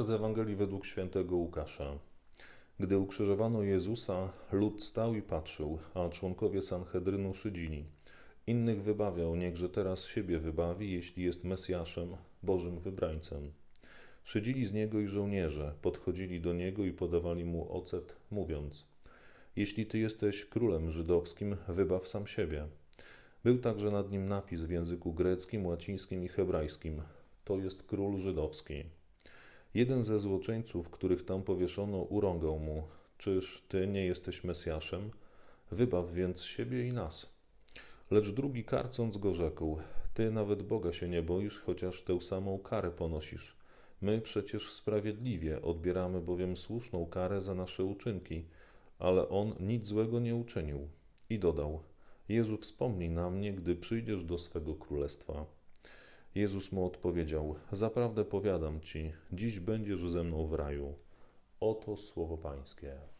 Z Ewangelii według świętego Łukasza. Gdy ukrzyżowano Jezusa, lud stał i patrzył, a członkowie Sanhedrynu szydzili. Innych wybawiał, niechże teraz siebie wybawi, jeśli jest Mesjaszem, Bożym wybrańcem. Szydzili z niego i żołnierze, podchodzili do niego i podawali mu ocet, mówiąc: Jeśli ty jesteś królem żydowskim, wybaw sam siebie. Był także nad nim napis w języku greckim, łacińskim i hebrajskim: To jest król żydowski. Jeden ze złoczyńców, których tam powieszono, urągał mu: Czyż ty nie jesteś Mesjaszem? Wybaw więc siebie i nas. Lecz drugi karcąc go rzekł: Ty nawet Boga się nie boisz, chociaż tę samą karę ponosisz. My przecież sprawiedliwie odbieramy bowiem słuszną karę za nasze uczynki, ale on nic złego nie uczynił. I dodał: Jezu, wspomnij na mnie, gdy przyjdziesz do swego królestwa. Jezus mu odpowiedział: Zaprawdę powiadam ci, dziś będziesz ze mną w raju. Oto słowo Pańskie.